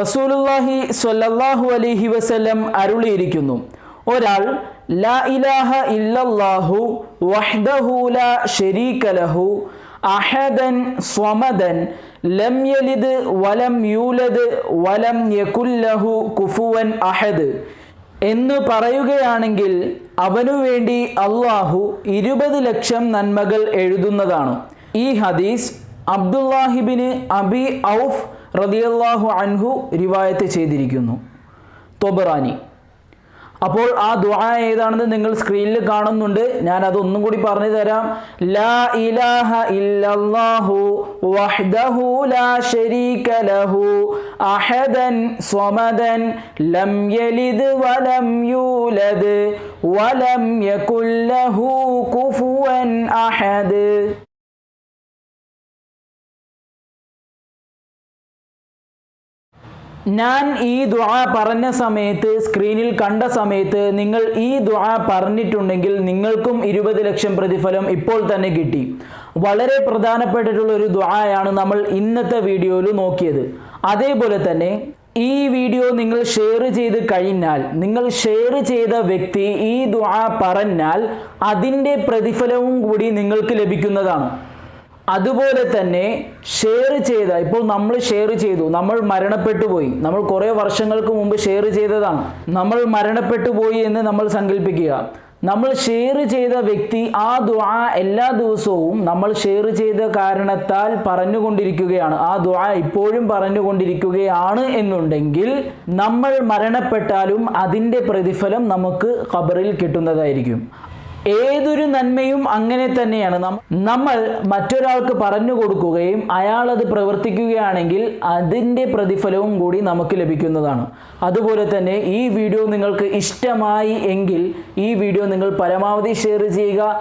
റസൂലുള്ളാഹി സ്വല്ലല്ലാഹു അലൈഹി വസല്ലം അരുളിയിരിക്കുന്നു. ഒരാൾ ലാ ഇലാഹ ഇല്ലല്ലാഹു വഹ്ദഹു ലാ ശരീക ലഹു അഹദൻ സ്വമദൻ ലം യലിദ് വലം യൂലദ് വലം യകുല്ലഹു കുഫുവൻ അഹദ് എന്ന് പറയുകയാണെങ്കിൽ അവനു വേണ്ടി അള്ളാഹു ഇരുപത് ലക്ഷം നന്മകൾ എഴുതുന്നതാണ്. ഈ ഹദീസ് അബ്ദുല്ലാഹിബിന് അബി ഔഫ് റദിയല്ലാഹു അൻഹു റിവായത്ത് ചെയ്തിരിക്കുന്നു. തൊബറാനി. അപ്പോൾ ആ ദുആ ഏതാണെന്ന് നിങ്ങൾ സ്ക്രീനിൽ കാണുന്നുണ്ട്. ഞാൻ അതൊന്നും കൂടി പറഞ്ഞു തരാം. ലാ ഇലാഹ ഇല്ലല്ലാഹു വഹ്ദഹു ലാ ശരീക ലഹു അഹദൻ സ്വമദൻ ലം യലിദ് വലം യൂലദ് വലം യകുൽ ലഹു കുഫുവൻ അഹദ്. ഞാൻ ഈ ദുആ പറഞ്ഞ സമയത്ത് സ്ക്രീനിൽ കണ്ട സമയത്ത് നിങ്ങൾ ഈ ദുആ പറഞ്ഞിട്ടുണ്ടെങ്കിൽ നിങ്ങൾക്കും ഇരുപത് ലക്ഷം പ്രതിഫലം ഇപ്പോൾ തന്നെ കിട്ടി. വളരെ പ്രധാനപ്പെട്ടിട്ടുള്ള ഒരു ദുആയാണ് നമ്മൾ ഇന്നത്തെ വീഡിയോയിൽ നോക്കിയത്. അതേപോലെ തന്നെ ഈ വീഡിയോ നിങ്ങൾ ഷെയർ ചെയ്ത് കഴിഞ്ഞാൽ നിങ്ങൾ ഷെയർ ചെയ്ത വ്യക്തി ഈ ദുആ പറഞ്ഞാൽ അതിന്റെ പ്രതിഫലവും കൂടി നിങ്ങൾക്ക് ലഭിക്കുന്നതാണ്. അതുപോലെ തന്നെ ഷെയർ ചെയ്ത ഇപ്പോൾ നമ്മൾ ഷെയർ ചെയ്തു നമ്മൾ മരണപ്പെട്ടു പോയി. നമ്മൾ കുറേ വർഷങ്ങൾക്ക് മുമ്പ് ഷെയർ ചെയ്തതാണ്. നമ്മൾ മരണപ്പെട്ടു പോയി എന്ന് നമ്മൾ സങ്കല്പിക്കുക നമ്മൾ ഷെയർ ചെയ്ത വ്യക്തി ആ ദുആ എല്ലാ ദിവസവും നമ്മൾ ഷെയർ ചെയ്ത കാരണത്താൽ പറഞ്ഞുകൊണ്ടിരിക്കുകയാണ്. ആ ദുആ ഇപ്പോഴും പറഞ്ഞുകൊണ്ടിരിക്കുകയാണ് എന്നുണ്ടെങ്കിൽ നമ്മൾ മരണപ്പെട്ടാലും അതിന്റെ പ്രതിഫലം നമുക്ക് ഖബറിൽ കിട്ടുന്നതായിരിക്കും. ഏതൊരു നന്മയും അങ്ങനെ തന്നെയാണ്. നമ്മൾ മറ്റൊരാൾക്ക് പറഞ്ഞു കൊടുക്കുകയും അയാൾ അത് പ്രവർത്തിക്കുകയാണെങ്കിൽ അതിന്റെ പ്രതിഫലവും കൂടി നമുക്ക് ലഭിക്കുന്നതാണ്. അതുപോലെ തന്നെ ഈ വീഡിയോ നിങ്ങൾക്ക് ഇഷ്ടമായി എങ്കിൽ ഈ വീഡിയോ നിങ്ങൾ പരമാവധി ഷെയർ ചെയ്യുക.